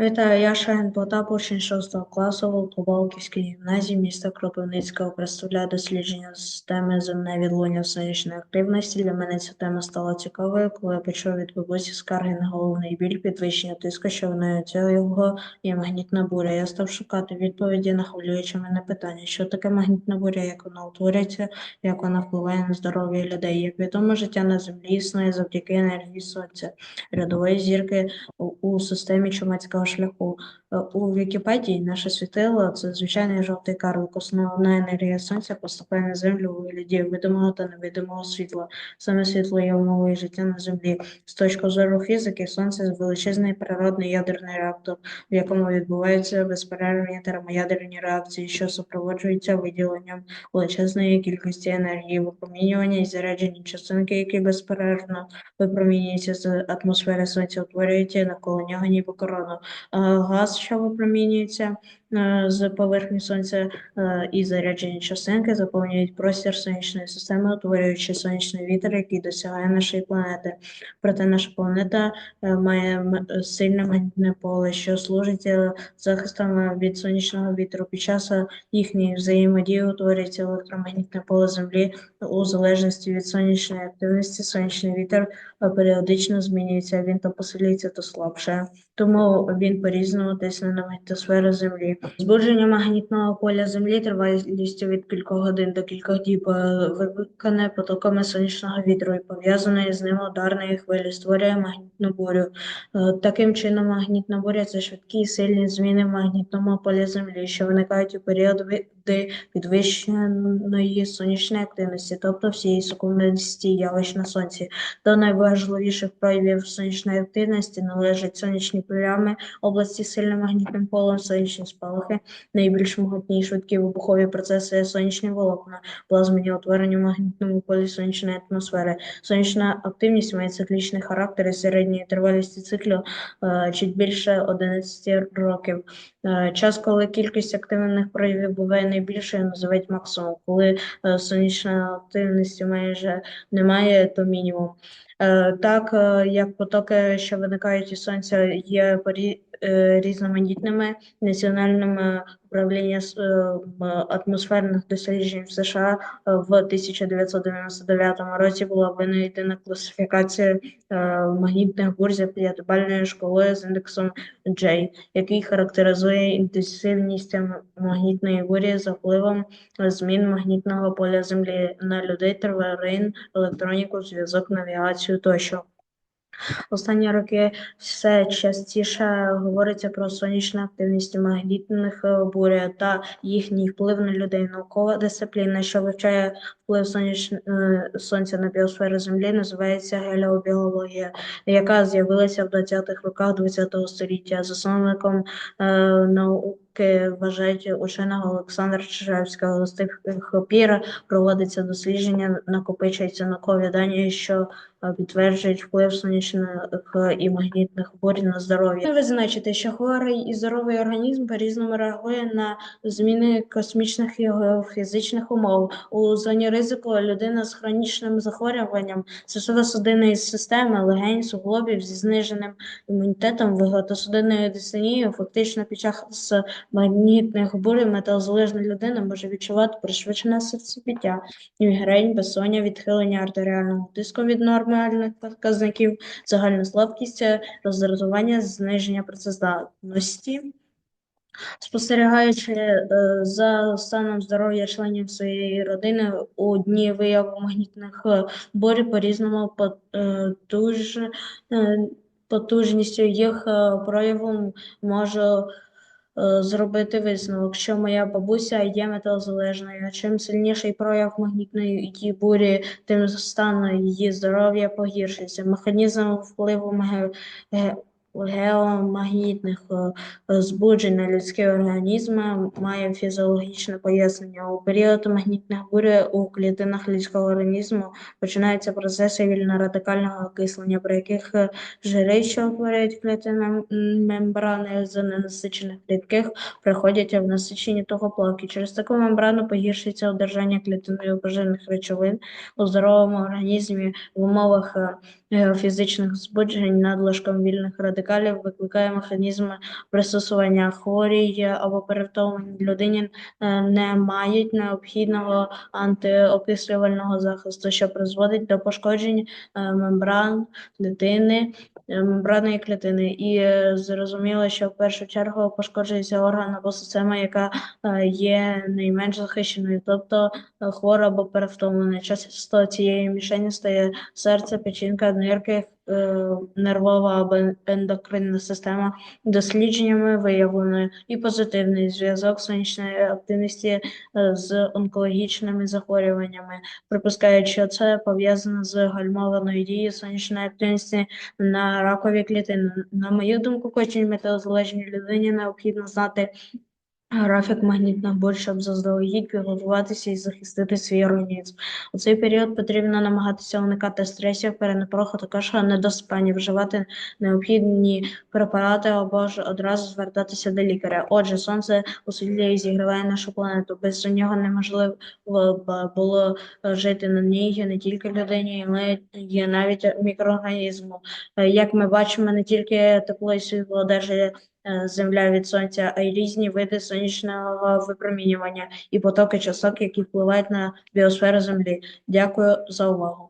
Вітаю, я Шагін Потап, учень 6 класу Волковалківської гімназії міста Кропивницького. Представляю дослідження системи земне відлуння сонячної активності. Для мене ця тема стала цікавою, коли я почув від бабусі скарги на головний біль, підвищення тиску, що вона цього є магнітна буря. Я став шукати відповіді на хвилююче мене питання, що таке магнітна буря, як вона утворюється, як вона впливає на здоров'я людей. Як відомо, життя на землі існує завдяки енергії сонця, рядової зірки у системі чумацького шляху. Е, У Вікіпедії наше світило це звичайний жовтий карлик. Основна енергія сонця поступає на землю у вигляді видимого та невидимого світла. Саме світло є умовою життя на землі. З точки зору фізики, сонце величезний природний ядерний реактор, в якому відбуваються безперервні термоядерні реакції, що супроводжуються виділенням величезної кількості енергії, випромінювання і заряджені частинки, які безперервно випромінюються з атмосфери сонця, утворюються навколо нього ніби корону. Е, Газ, що випромінюється з поверхні сонця, е, і заряджені частинки заповнюють простір сонячної системи, утворюючи сонячний вітер, який досягає нашої планети. Проте наша планета е, має сильне магнітне поле, що служить е, захистом е, від сонячного вітру. Під час е, їхньої взаємодії утворюється електромагнітне поле Землі у залежності від сонячної активності. Сонячний вітер е, періодично змінюється, він то посилюється, то слабше. Тому він по-різному тисне на магнітосферу Землі. Збудження магнітного поля Землі тривалістю від кількох годин до кількох діб е, викликане потоками сонячного вітру і пов'язаної з ним ударної хвилі створює магнітну бурю. Е, Таким чином, магнітна буря це швидкі і сильні зміни в магнітному полі Землі, що виникають у період підвищеної сонячної активності, тобто всієї сукупності явищ на сонці. До найважливіших проявів сонячної активності належать сонячні плями, області з сильним магнітним полем, сонячні спалахи, найбільш могутні і швидкі вибухові процеси, сонячні волокна, плазмені утворення в магнітному полі сонячної атмосфери. Сонячна активність має циклічний характер і середньої тривалісті циклу е, чуть більше 11 років. Е, Час, коли кількість активних проявів буває найбільшою, називають максимум. Коли е, сонячної активності майже немає, то мінімум. Е, Так, як потоки, що виникають із сонця, є порі- різноманітними національними управління з, е, атмосферних досліджень в США е, в 1999 році була винайдена класифікація е, магнітних бурь за п'ятибальною шкалою з індексом J, який характеризує інтенсивність магнітної бурі за впливом змін магнітного поля Землі на людей, тварин, електроніку, зв'язок, навігацію тощо. Останні роки все частіше говориться про сонячну активність магнітних е, бурь та їхній вплив на людей. Наукова дисципліна, що вивчає вплив соняч... е, сонця на біосферу Землі, називається геліобіологія, яка з'явилася в 20-х роках ХХ століття. Засновником е, науки вважають ученого Олександра Чижевського. З тих пір проводиться дослідження, накопичуються наукові дані, що е, підтверджують вплив сонячних і магнітних бурь на здоров'я. Ви значите, що хворий і здоровий організм по-різному реагує на зміни космічних і фізичних умов. У зоні ризику людина з хронічним захворюванням серцево-судинної системи, легень, суглобів зі зниженим імунітетом, вуглетосудинною дистонією, фактично під час магнітних бурь металозалежна людина може відчувати пришвидшене серцебиття, мігрень, безсоння, відхилення артеріального тиску від нормальних показників, загальна слабкість, роздратування, зниження працездатності. Спостерігаючи е, за станом здоров'я членів своєї родини у дні вияву магнітних е, бурь по-різному потуж, е, потужністю їх е, прояву можу е, зробити висновок, що моя бабуся є металозалежною. Чим сильніший прояв магнітної бурі, тим стан її здоров'я погіршиться. Механізм впливу геомагнітних е, збуджень на людський організм має фізіологічне пояснення. У період магнітних бурь у клітинах людського організму починаються процеси вільнорадикального окислення, при яких е, жири, що утворюють клітини мембрани з ненасичених клітких, приходять в насичені тугоплавки. Через таку мембрану погіршується одержання клітиною поживних речовин у здоровому організмі в умовах е, геофізичних збуджень надлишком вільних радикалів радикалів викликає механізми пристосування хворій або перевтомленій людині е, не мають необхідного антиокислювального захисту, що призводить до пошкоджень е, мембран дитини, е, мембранної клітини. І е, зрозуміло, що в першу чергу пошкоджується орган або система, яка е, є найменш захищеною, тобто е, хвора або перевтомлена. Часто цією мішенью стає серце, печінка, нирки, е, нервова або ендокринна система. Дослідженнями виявлено і позитивний зв'язок сонячної активності е, з онкологічними захворюваннями. Припускають, що це пов'язано з гальмованою дією сонячної активності на ракові клітини. На мою думку, кожній метеозалежній людині необхідно знати графік магнітних бурь, щоб заздалегідь підготуватися і захистити свій організм. У цей період потрібно намагатися уникати стресів, перенапруху, також недоспання, вживати необхідні препарати або ж одразу звертатися до лікаря. Отже, сонце освітлює і зігріває нашу планету. Без нього неможливо було жити на ній не тільки людині, але й навіть мікроорганізму. Як ми бачимо, не тільки тепло і світло одержує е, земля від сонця, а й різні види сонячного випромінювання і потоки часток, які впливають на біосферу Землі. Дякую за увагу.